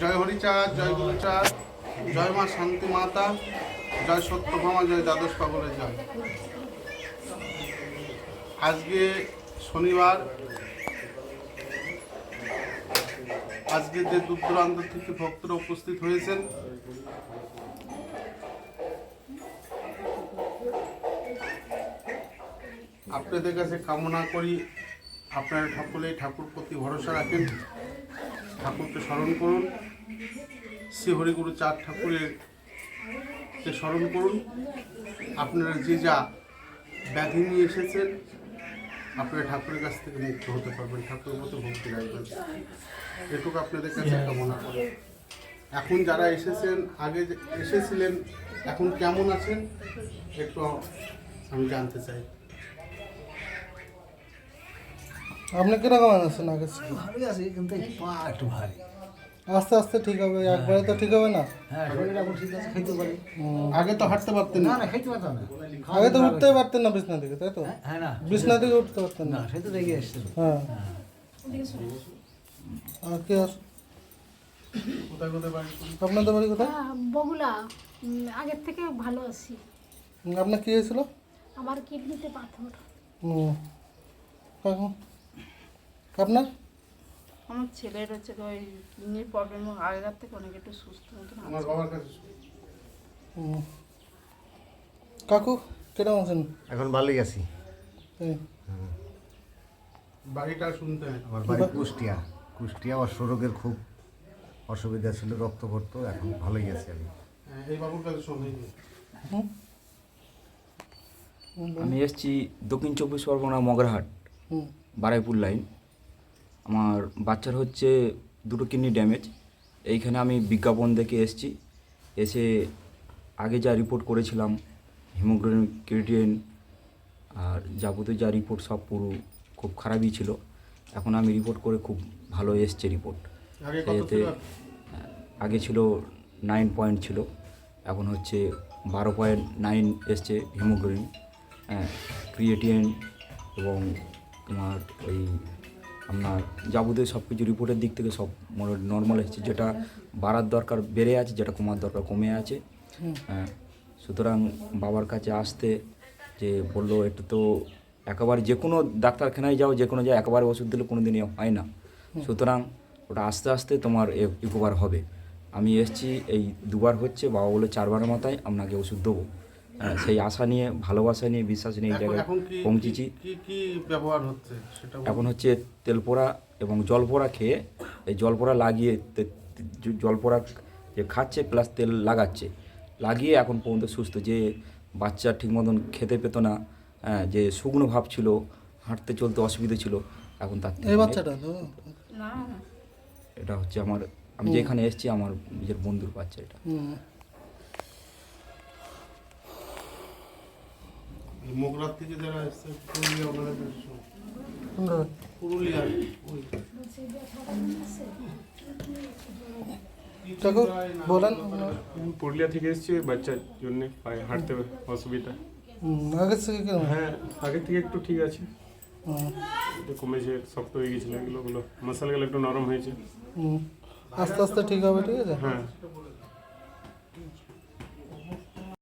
জয় হরিচাঁদ, জয় গুরুচাঁদ, জয় মা শান্তি মাতা, জয় সত্যভামা, জয় দ্বাদশ পাগলের জয়। আজকে শনিবার, আজকে যে দূর দূরান্ত থেকে ভক্তরা উপস্থিত হয়েছেন, আপনাদের কাছে কামনা করি, আপনারা ঠাকুরে ঠাকুর প্রতি ভরসা রাখেন। ঠাকুরকে স্মরণ করুন। শ্রী হরিগুরু চার ঠাকুরের কে স্মরণ করুন। আপনারা যে যা ব্যাধি নিয়ে এসেছেন আপনারা ঠাকুরের কাছ থেকে মুক্ত হতে পারবেন ঠাকুরের মতো ভক্তি রাখবেন। এটুকু আপনাদের কাছে কামনা করি। এখন যারা এসেছেন আগে যে- এসেছিলেন এখন কেমন আছেন একটু আমি জানতে চাই। আপনি কীরকম আছেন আগে? ভালোই আছে কিন্তু পা একটু ভারী। আস্তে আস্তে ঠিক হবে একবারে তো ঠিক হবে না? হ্যাঁ। আগে তো হাঁটতে পারতেন না। আগে তো উঠতেই পারতেন না বিছনা থেকে তাই তো? হ্যাঁ, হ্যাঁ না। বিছনা থেকে উঠতে পারতেন না। না সে তো রেগে এসছিল হ্যাঁ। আর কি আপনাদের বাড়ি কোথায়? বগুলা আগের থেকে ভালো আছি। আপনার কি হয়েছিল? আমার কিডনিতে পাথর। হুম। কাকু? আপনার? আমার ছেলের হচ্ছে ওই কিডনির প্রবলেম আগেকার থেকে অনেক একটু সুস্থ মতন আমার বাবার কাছে কাকু কীরকম আছেন? এখন ভালোই আছি। বাড়িটা শুনতে আমার বাড়ি কুষ্টিয়া। কুষ্টিয়া অশ্বরোগের খুব অসুবিধা ছিল রক্ত পড়তো এখন ভালোই আছি আমি। হ্যাঁ, এই বাবুর কাছে হুম? আমি এসেছি দক্ষিণ চব্বিশ পরগনা মগরাহাট হুম। বারাইপুর লাইন আমার বাচ্চার হচ্ছে দুটো কিডনি ড্যামেজ এইখানে আমি বিজ্ঞাপন দেখে এসেছি। এসে আগে যা রিপোর্ট করেছিলাম হিমোগ্লোবিন ক্রিয়েটিন আর যাবতীয় যা রিপোর্ট সব পুরো খুব খারাপই ছিল। এখন আমি রিপোর্ট করে খুব ভালো এসছে রিপোর্ট ছিল? আগে ছিল নাইন পয়েন্ট ছিল এখন হচ্ছে বারো পয়েন্ট নাইন এসছে হিমোগ্লোবিন হ্যাঁ ক্রিয়েটিন এবং তোমার ওই আপনার যাবতীয় সব কিছু রিপোর্টের দিক থেকে সব মোটামুটি নর্মাল এসেছে। যেটা বাড়ার দরকার বেড়ে আছে যেটা কমার দরকার কমে আছে। হ্যাঁ সুতরাং বাবার কাছে আসতে যে বলল একটু তো একেবারে যে কোনো ডাক্তারখানায় যাও যে কোনো জায়গায় একেবারে ওষুধ দিলে কোনো দিনই হয় না। সুতরাং ওটা আস্তে আস্তে তোমার এ- একবার হবে। আমি এসছি এই দুবার হচ্ছে বাবা বলে চারবারের মাথায় আপনাকে ওষুধ দেবো। সেই আশা নিয়ে ভালোবাসা নিয়ে বিশ্বাস নিয়ে এই জায়গায় পৌঁছেছি কি- কি কি ব্যবহার হচ্ছে এখন হচ্ছে তেলপোড়া এবং জলপোড়া খেয়ে এই জলপোড়া লাগিয়ে জলপোড়া যে খাচ্ছে প্লাস তেল লাগাচ্ছে লাগিয়ে এখন পর্যন্ত সুস্থ। যে বাচ্চা ঠিক মতন খেতে পেত না হ্যাঁ, যে শুকনো ভাব ছিল হাঁটতে চলতে অসুবিধা ছিল এখন তার থেকে বাচ্চাটা তো? এটা হচ্ছে আমার আমি যেখানে এসেছি আমার নিজের বন্ধুর বাচ্চা এটা। মোগরার থেকে যারা এসছে পুরুলিয়া ওনাদের কাছে শুনুন। কোনটা? পুরুলিয়া ওই কাকু বলেন আপনার। আমি পুরুলিয়া থেকে এসেছি ওই বাচ্চার জন্য পায়ে হাঁটতে অসুবিধা হুম, আগের থেকে কীরকম হ্যাঁ আগে থেকে একটু ঠিক আছে হুম, একটু কমেছে শক্ত হয়ে গেছিল এগুলো ওগুলো মশালগুলো একটু নরম হয়েছে হুম। আস্তে আস্তে ঠিক হবে ঠিক আছে হ্যাঁ